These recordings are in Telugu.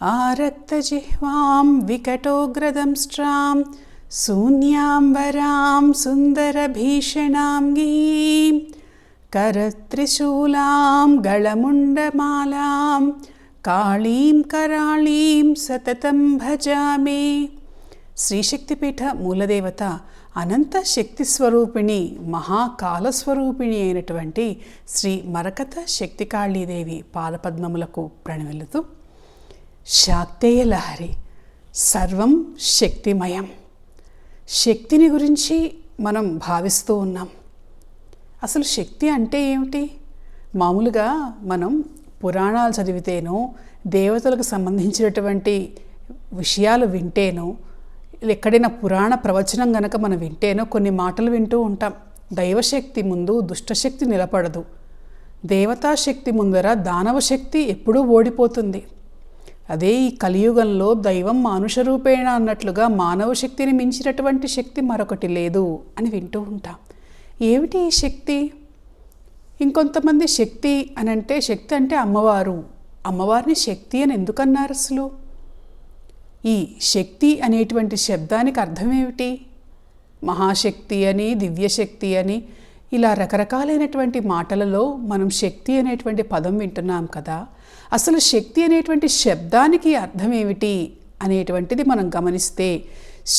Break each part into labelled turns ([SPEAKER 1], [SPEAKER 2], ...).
[SPEAKER 1] ఆరక్తజిహ్వాం వికటోగ్రదంష్ట్రాం శూన్యాంబరాం సుందరభీషణాం గీం కరత్రిశూలాం గళముండమాలాం కాళీం కరాళీం సతతం భజామి శ్రీశక్తిపీఠ మూలదేవత అనంత శక్తి స్వరూపిణి మహాకాలస్వరూపిణి అయినటువంటి శ్రీ మరకత శక్తికాళీదేవి పాదపద్మములకు ప్రణమిల్లుతూ శాక్తేయ లహరి సర్వం శక్తిమయం. శక్తిని గురించి మనం భావిస్తూ ఉన్నాం. అసలు శక్తి అంటే ఏమిటి? మామూలుగా మనం పురాణాలు చదివితేనో దేవతలకు సంబంధించినటువంటి విషయాలు వింటేనో ఎక్కడైనా పురాణ ప్రవచనం గనక మనం వింటేనో కొన్ని మాటలు వింటూ ఉంటాం. దైవశక్తి ముందు దుష్టశక్తి నిలబడదు. దేవతాశక్తి ముందర దానవశక్తి ఎప్పుడూ ఓడిపోతుంది. అదే ఈ కలియుగంలో దైవం మానుష రూపేణ అన్నట్లుగా మానవ శక్తిని మించినటువంటి శక్తి మరొకటి లేదు అని వింటూ ఉంటాం. ఏమిటి ఈ శక్తి? ఇంకొంతమంది శక్తి అని అంటే శక్తి అంటే అమ్మవారు. అమ్మవారిని శక్తి అని ఎందుకన్నారు అసలు? ఈ శక్తి అనేటువంటి శబ్దానికి అర్థం ఏమిటి? మహాశక్తి అని దివ్యశక్తి అని ఇలా రకరకాలైనటువంటి మాటలలో మనం శక్తి అనేటువంటి పదం వింటున్నాం కదా. అసలు శక్తి అనేటువంటి శబ్దానికి అర్థం ఏమిటి అనేటువంటిది మనం గమనిస్తే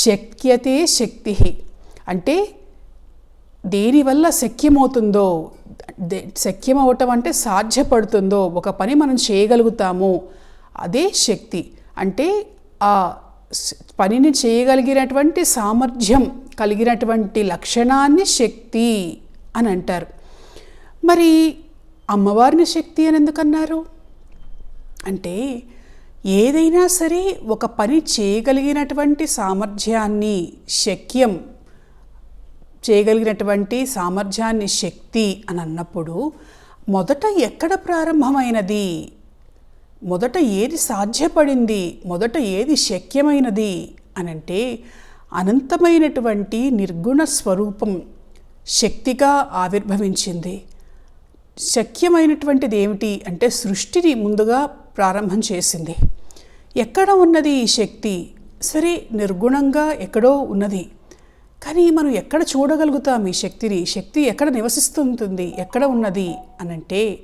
[SPEAKER 1] శక్యతే శక్తి అంటే దేనివల్ల శక్యమవుతుందో శక్యమవటం అంటే సాధ్యపడుతుందో ఒక పని మనం చేయగలుగుతామో అదే శక్తి. అంటే ఆ పనిని చేయగలిగినటువంటి సామర్థ్యం కలిగినటువంటి లక్షణాన్ని శక్తి అని అంటారు. మరి అమ్మవారిని శక్తి అని ఎందుకన్నారు? అంటే ఏదైనా సరే ఒక పని చేయగలిగినటువంటి సామర్థ్యాన్ని శక్యం చేయగలిగినటువంటి సామర్థ్యాన్ని శక్తి అని అన్నప్పుడు మొదట ఎక్కడ ప్రారంభమైనది? మొదట ఏది సాధ్యపడింది? మొదట ఏది శక్యమైనది? అనంటే అనంతమైనటువంటి నిర్గుణ స్వరూపం శక్తిగా ఆవిర్భవించింది. శక్యమైనటువంటిది ఏమిటి అంటే సృష్టిని ముందుగా ప్రారంభం చేసింది. ఎక్కడ ఉన్నది ఈ శక్తి? సరే నిర్గుణంగా ఎక్కడో ఉన్నది. కానీ మనం ఎక్కడ చూడగలుగుతాం ఈ శక్తిని? శక్తి ఎక్కడ నివసిస్తుంటుంది? ఎక్కడ ఉన్నది? అనంటే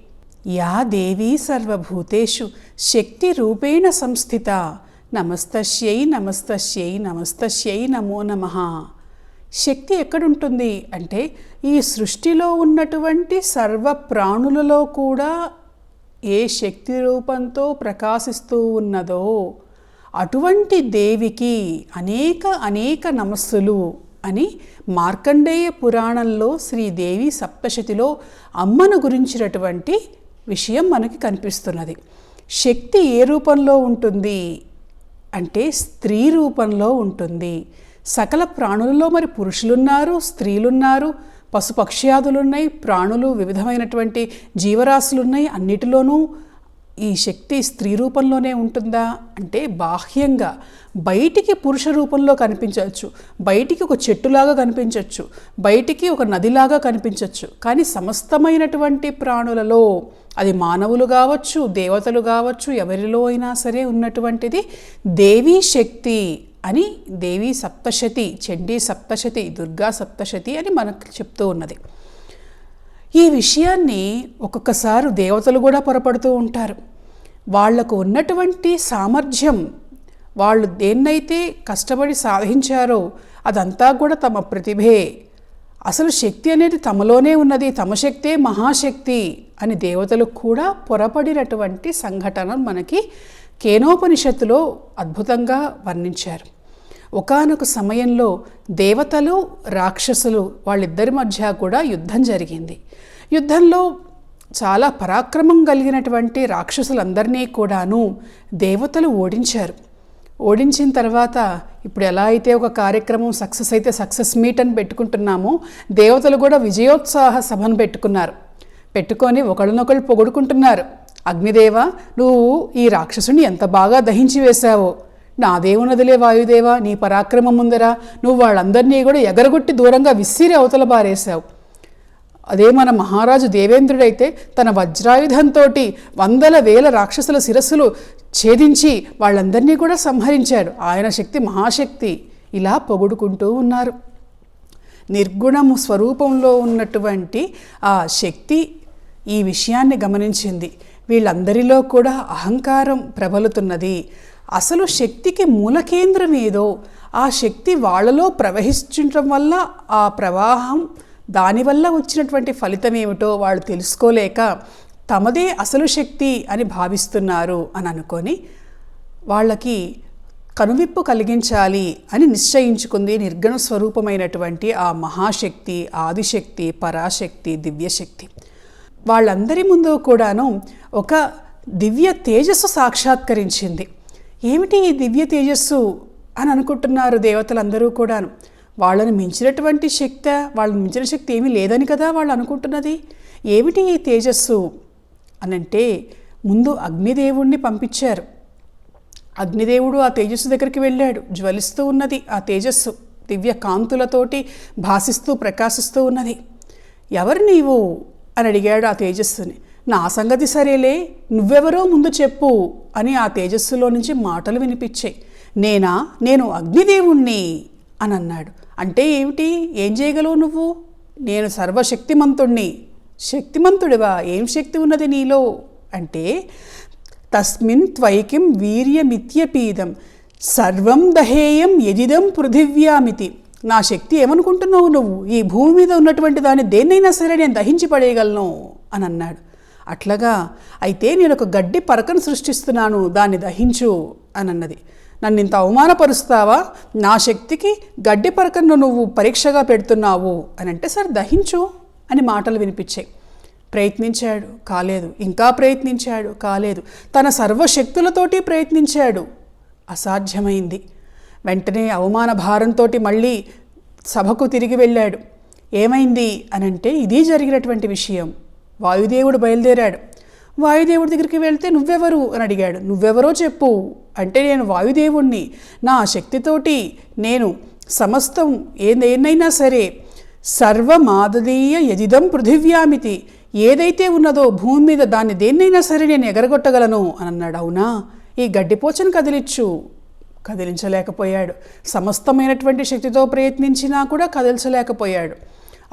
[SPEAKER 1] యా దేవీ సర్వభూతేషు శక్తి రూపేణ సంస్థిత. నమస్తస్యై నమస్తస్యై నమస్తస్యై నమో నమ. శక్తి ఎక్కడుంటుంది? అంటే ఈ సృష్టిలో ఉన్నటువంటి సర్వ ప్రాణులలో కూడా ఏ శక్తి రూపంతో ప్రకాశిస్తూ ఉన్నదో అటువంటి దేవికి అనేక అనేక నమస్సులు అని మార్కండేయ పురాణంలో శ్రీదేవి సప్తశతిలో అమ్మను గురించినటువంటి విషయం మనకి కనిపిస్తున్నది. శక్తి ఏ రూపంలో ఉంటుంది? అంటే స్త్రీ రూపంలో ఉంటుంది. సకల ప్రాణులలో మరి పురుషులున్నారు స్త్రీలున్నారు పశుపక్ష్యాదులున్నాయి ప్రాణులు వివిధమైనటువంటి జీవరాశులున్నాయి అన్నిటిలోనూ ఈ శక్తి స్త్రీ రూపంలోనే ఉంటుందా? అంటే బాహ్యంగా బయటికి పురుష రూపంలో కనిపించవచ్చు బయటికి ఒక చెట్టులాగా కనిపించవచ్చు బయటికి ఒక నదిలాగా కనిపించవచ్చు. కానీ సమస్తమైనటువంటి ప్రాణులలో అది మానవులు కావచ్చు దేవతలు కావచ్చు ఎవరిలో అయినా సరే ఉన్నటువంటిది దేవీ శక్తి. అని దేవి సప్తశతి చండీ సప్తశతి దుర్గా సప్తశతి అని మనకు చెప్తూ ఉన్నది. ఈ విషయాన్ని ఒక్కొక్కసారి దేవతలు కూడా పొరపడుతూ ఉంటారు. వాళ్ళకు ఉన్నటువంటి సామర్థ్యం వాళ్ళు దేన్నైతే కష్టపడి సాధించారో అదంతా కూడా తమ ప్రతిభే. అసలు శక్తి అనేది తమలోనే ఉన్నది తమ శక్తే మహాశక్తి అని దేవతలు కూడా పొరపడినటువంటి సంఘటన మనకి కేనోపనిషత్తులో అద్భుతంగా వర్ణించారు. ఒకానొక సమయంలో దేవతలు రాక్షసులు వాళ్ళిద్దరి మధ్య కూడా యుద్ధం జరిగింది. యుద్ధంలో చాలా పరాక్రమం కలిగినటువంటి రాక్షసులందరినీ కూడాను దేవతలు ఓడించారు. ఓడించిన తర్వాత ఇప్పుడు ఎలా అయితే ఒక కార్యక్రమం సక్సెస్ అయితే సక్సెస్ మీట్ అని పెట్టుకుంటున్నామో దేవతలు కూడా విజయోత్సాహ సభను పెట్టుకున్నారు. పెట్టుకొని ఒకళ్ళనొకళ్ళు పొగుడుకుంటున్నారు. అగ్నిదేవ నువ్వు ఈ రాక్షసుని ఎంత బాగా దహించి వేశావో. నాదేమున్నదిలే వాయుదేవ నీ పరాక్రమం ముందరా నువ్వు వాళ్ళందరినీ కూడా ఎగరగొట్టి దూరంగా విసిరి అవతల బారేశావు. అదే మన మహారాజు దేవేంద్రుడైతే తన వజ్రాయుధంతో వందల వేల రాక్షసుల శిరస్సులు ఛేదించి వాళ్ళందరినీ కూడా సంహరించాడు. ఆయన శక్తి మహాశక్తి. ఇలా పొగుడుకుంటూ ఉన్నారు. నిర్గుణము స్వరూపంలో ఉన్నటువంటి ఆ శక్తి ఈ విషయాన్ని గమనించింది. వీళ్ళందరిలో కూడా అహంకారం ప్రబలుతున్నది. అసలు శక్తికి మూల కేంద్రం ఏదో. ఆ శక్తి వాళ్ళలో ప్రవహించడం వల్ల ఆ ప్రవాహం దానివల్ల వచ్చినటువంటి ఫలితం ఏమిటో వాళ్ళు తెలుసుకోలేక తమదే అసలు శక్తి అని భావిస్తున్నారు అని అనుకొని వాళ్ళకి కనువిప్పు కలిగించాలి అని నిశ్చయించుకుంది నిర్గణ స్వరూపమైనటువంటి ఆ మహాశక్తి ఆదిశక్తి పరాశక్తి దివ్యశక్తి. వాళ్ళందరి ముందు కూడాను ఒక దివ్య తేజస్సు సాక్షాత్కరించింది. ఏమిటి ఈ దివ్య తేజస్సు అని అనుకుంటున్నారు దేవతలందరూ కూడాను? వాళ్ళని మించినటువంటి శక్తి వాళ్ళని మించిన శక్తి ఏమీ లేదని కదా వాళ్ళు అనుకుంటున్నది? ఏమిటి ఈ తేజస్సు అనంటే ముందు అగ్నిదేవుణ్ణి పంపించారు. అగ్నిదేవుడు ఆ తేజస్సు దగ్గరికి వెళ్ళాడు. జ్వలిస్తూ ఉన్నది ఆ తేజస్సు. దివ్య కాంతులతోటి భాసిస్తూ ప్రకాశిస్తూ ఉన్నది. ఎవరు నీవు? అని అడిగాడు ఆ తేజస్సుని. నా సంగతి సరేలే నువ్వెవరో ముందు చెప్పు అని ఆ తేజస్సులో నుంచి మాటలు వినిపించాయి. నేనా? నేను అగ్నిదేవుణ్ణి అని అన్నాడు. అంటే ఏమిటి? ఏం చేయగలవు నువ్వు? నేను సర్వశక్తిమంతుణ్ణి. శక్తిమంతుడివా? ఏం శక్తి ఉన్నది నీలో? అంటే తస్మిన్ త్వైకిం వీర్యమిత్యపీదం. సర్వం దహేయం యజిదం పృథివ్యామితి. నా శక్తి ఏమనుకుంటున్నావు నువ్వు? ఈ భూమి మీద ఉన్నటువంటి దాన్ని దేన్నైనా సరే నేను దహించి పడేయగలను అని అన్నాడు. అట్లాగా అయితే నేను ఒక గడ్డి పరకను సృష్టిస్తున్నాను దాన్ని దహించు అని అన్నది. నన్ను ఇంత అవమానపరుస్తావా? నా శక్తికి గడ్డి పరకను నువ్వు పరీక్షగా పెడుతున్నావు అని అంటే సరే దహించు అని మాటలు వినిపించాయి. ప్రయత్నించాడు. కాలేదు. ఇంకా ప్రయత్నించాడు. కాలేదు. తన సర్వశక్తులతోటి ప్రయత్నించాడు. అసాధ్యమైంది. వెంటనే అవమాన భారంతో మళ్ళీ సభకు తిరిగి వెళ్ళాడు. ఏమైంది అనంటే ఇది జరిగినటువంటి విషయం. వాయుదేవుడు బయలుదేరాడు. వాయుదేవుడి దగ్గరికి వెళ్తే నువ్వెవరు? అని అడిగాడు. నువ్వెవరో చెప్పు. అంటే నేను వాయుదేవుణ్ణి. నా శక్తితోటి నేను సమస్తం ఏదైనా సరే సర్వమాదదీయ యజిదం పృథివ్యామితి. ఏదైతే ఉన్నదో భూమి మీద దాన్ని దేన్నైనా సరే నేను ఎగరగొట్టగలను. అని అన్నాడు. అవునా? ఈ గడ్డిపోచను కదిలిచ్చు. కదిలించలేకపోయాడు. సమస్తమైనటువంటి శక్తితో ప్రయత్నించినా కూడా కదిలించలేకపోయాడు.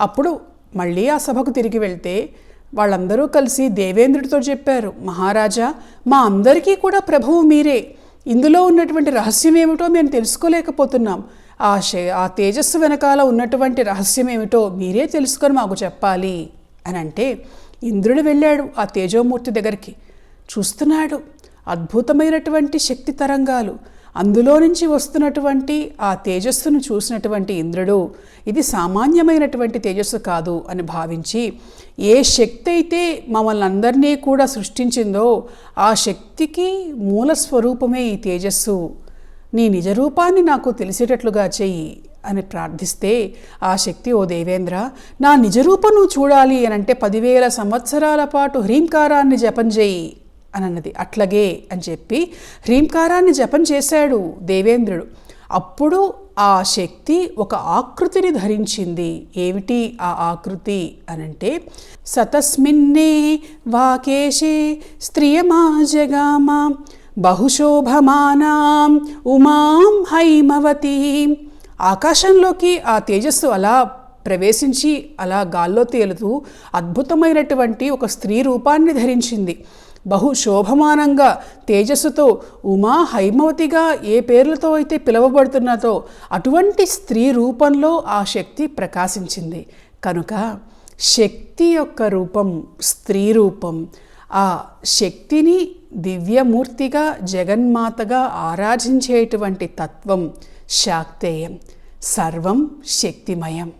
[SPEAKER 1] అప్పుడు మళ్ళీ ఆ సభకు తిరిగి వెళ్తే వాళ్ళందరూ కలిసి దేవేంద్రుడితో చెప్పారు మహారాజా మా అందరికీ కూడా ప్రభువు మీరే. ఇందులో ఉన్నటువంటి రహస్యం ఏమిటో మేము తెలుసుకోలేకపోతున్నాం. ఆ శే ఆ తేజస్సు వెనకాల ఉన్నటువంటి రహస్యం ఏమిటో మీరే తెలుసుకొని మాకు చెప్పాలి. అని అంటే ఇంద్రుడు వెళ్ళాడు ఆ తేజోమూర్తి దగ్గరికి. చూస్తున్నాడు అద్భుతమైనటువంటి శక్తి తరంగాలు. అందులో నుంచి వస్తున్నటువంటి ఆ తేజస్సును చూసినటువంటి ఇంద్రుడు ఇది సామాన్యమైనటువంటి తేజస్సు కాదు అని భావించి ఏ శక్తి అయితే మమ్మల్ని అందరినీ కూడా సృష్టించిందో ఆ శక్తికి మూల స్వరూపమే ఈ తేజస్సు. నీ నిజరూపాన్ని నాకు తెలిసేటట్లుగా చెయ్యి అని ప్రార్థిస్తే ఆ శక్తి ఓ దేవేంద్ర నా నిజరూపం నువ్వు చూడాలి అని అంటే పదివేల సంవత్సరాల పాటు హ్రీంకారాన్ని జపం చేయి అని అన్నది అట్లాగే అని చెప్పి హ్రీంకారాన్ని జపం చేశాడు దేవేంద్రుడు. అప్పుడు ఆ శక్తి ఒక ఆకృతిని ధరించింది. ఏమిటి ఆ ఆకృతి అనంటే సతస్మిన్నే వాకేశే స్త్రియమా జగామా బహుశోభమానాం ఉమాం హైమవతి. ఆకాశంలోకి ఆ తేజస్సు అలా ప్రవేశించి అలా గాల్లో తేలుతూ అద్భుతమైనటువంటి ఒక స్త్రీ రూపాన్ని ధరించింది. బహు శోభమానంగా తేజస్సుతో ఉమా హైమవతిగా ఏ పేర్లతో అయితే పిలువబడుతున్నదో అటువంటి స్త్రీ రూపంలో ఆ శక్తి ప్రకాశించింది. కనుక శక్తి యొక్క రూపం స్త్రీ రూపం ఆ శక్తిని దివ్యమూర్తిగా జగన్మాతగా ఆరాధించేటువంటి తత్వం శాక్తేయం. సర్వం శక్తిమయం.